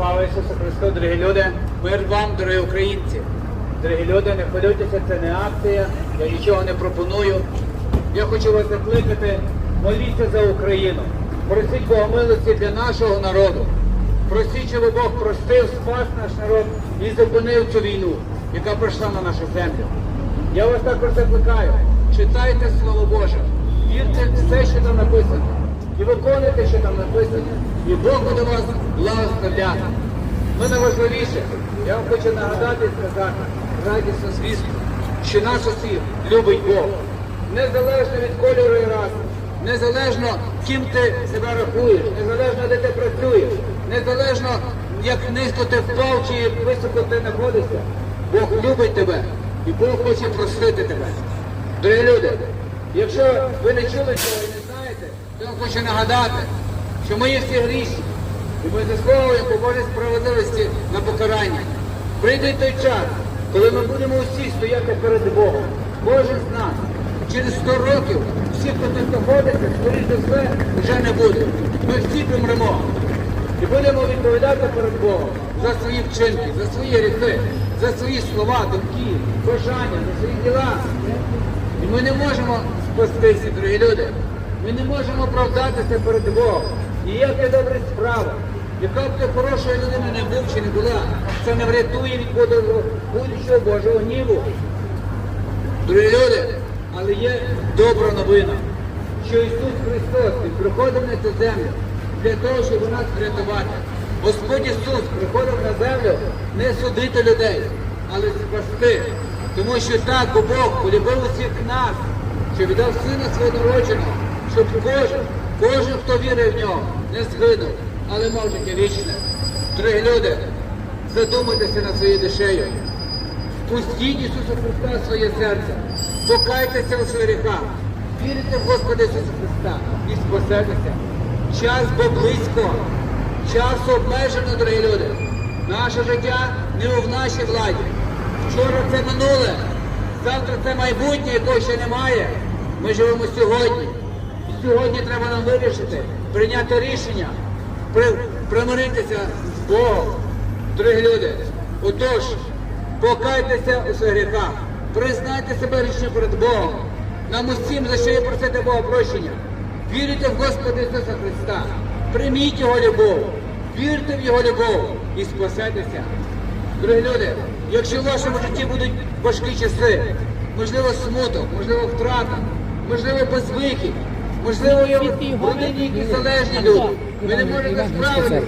Слава Ісусу Христу, дорогі люди! Мир вам, дорогі українці! Дорогі люди, не хвилюйтеся, це не акція, я нічого не пропоную. Я хочу вас закликати, моліться за Україну. Просіть Бога милості для нашого народу. Просіть, щоб Бог простив, спас наш народ і зупинив цю війну, яка прийшла на нашу землю. Я вас також закликаю, читайте Слово Боже, вірте все, що там написано, і виконуйте, що там написано, і Бог буде вас благословляти. Ну найважливіше, я вам хочу нагадати і сказати радісну звістку, що нас усіх любить Бог. Незалежно від кольору і раси, незалежно ким ти себе рахуєш, незалежно де ти працюєш, незалежно як низько ти впав чи високо ти знаходишся, Бог любить тебе і Бог хоче простити тебе. Дорогі люди, якщо ви не чули цього знаєте, я вам хочу нагадати, що ми є всі грішні, і ми заслуговуємо Божій справедливості на покарання. Прийде той час, коли ми будемо усі стояти перед Богом. Кожен з нас. Через 100 років всі, хто тут знаходиться, скоріш за все, вже не буде. Ми всі помремо. І будемо відповідати перед Богом за свої вчинки, за свої гріхи, за свої слова, думки, бажання, за свої діла. І ми не можемо спастися, дорогі люди. Ми не можемо оправдатися перед Богом. Ніяка добра справа. Яка б ти хорошою людиною не був чи не була, це не врятує від будь-що Божого гніву. Дорогі люди, але є добра новина, що Ісус Христос приходив на цю землю для того, щоб нас врятувати. Господь Ісус приходив на землю не судити людей, але спасти. Тому що так бо Бог полюбив усіх нас, що віддав сина свого народженого, щоб кожен, кожен, хто вірить в нього, не згинув, але мав життя вічне. Дорогі люди, задумайтеся над своєю душею. Пустіть Ісуса Христа в своє серце, покайтеся у своїх гріхах, вірите в Господа Ісуса Христа і спасетеся. Час бо близько, час обмежено, дорогі люди. Наше життя не в нашій владі. Вчора це минуле, завтра це майбутнє, якого ще немає. Ми живемо сьогодні. Сьогодні треба нам вирішити, прийняти рішення, при- примиритися з Богом. Дорогі люди, отож, покайтеся у своїх гріхах, признайте себе грішним перед Богом. Нам усім за що є просити Бога прощення. Вірите в Господа Ісуса Христа, прийміть Його любов, вірте в Його любов і спасайтеся. Дорогі люди, якщо в вашому житті будуть важкі часи, можливо, смуток, можливо, втрата, можливо, безвихідь, можливо, є родині якісь залежні люди, ви не можете справитися.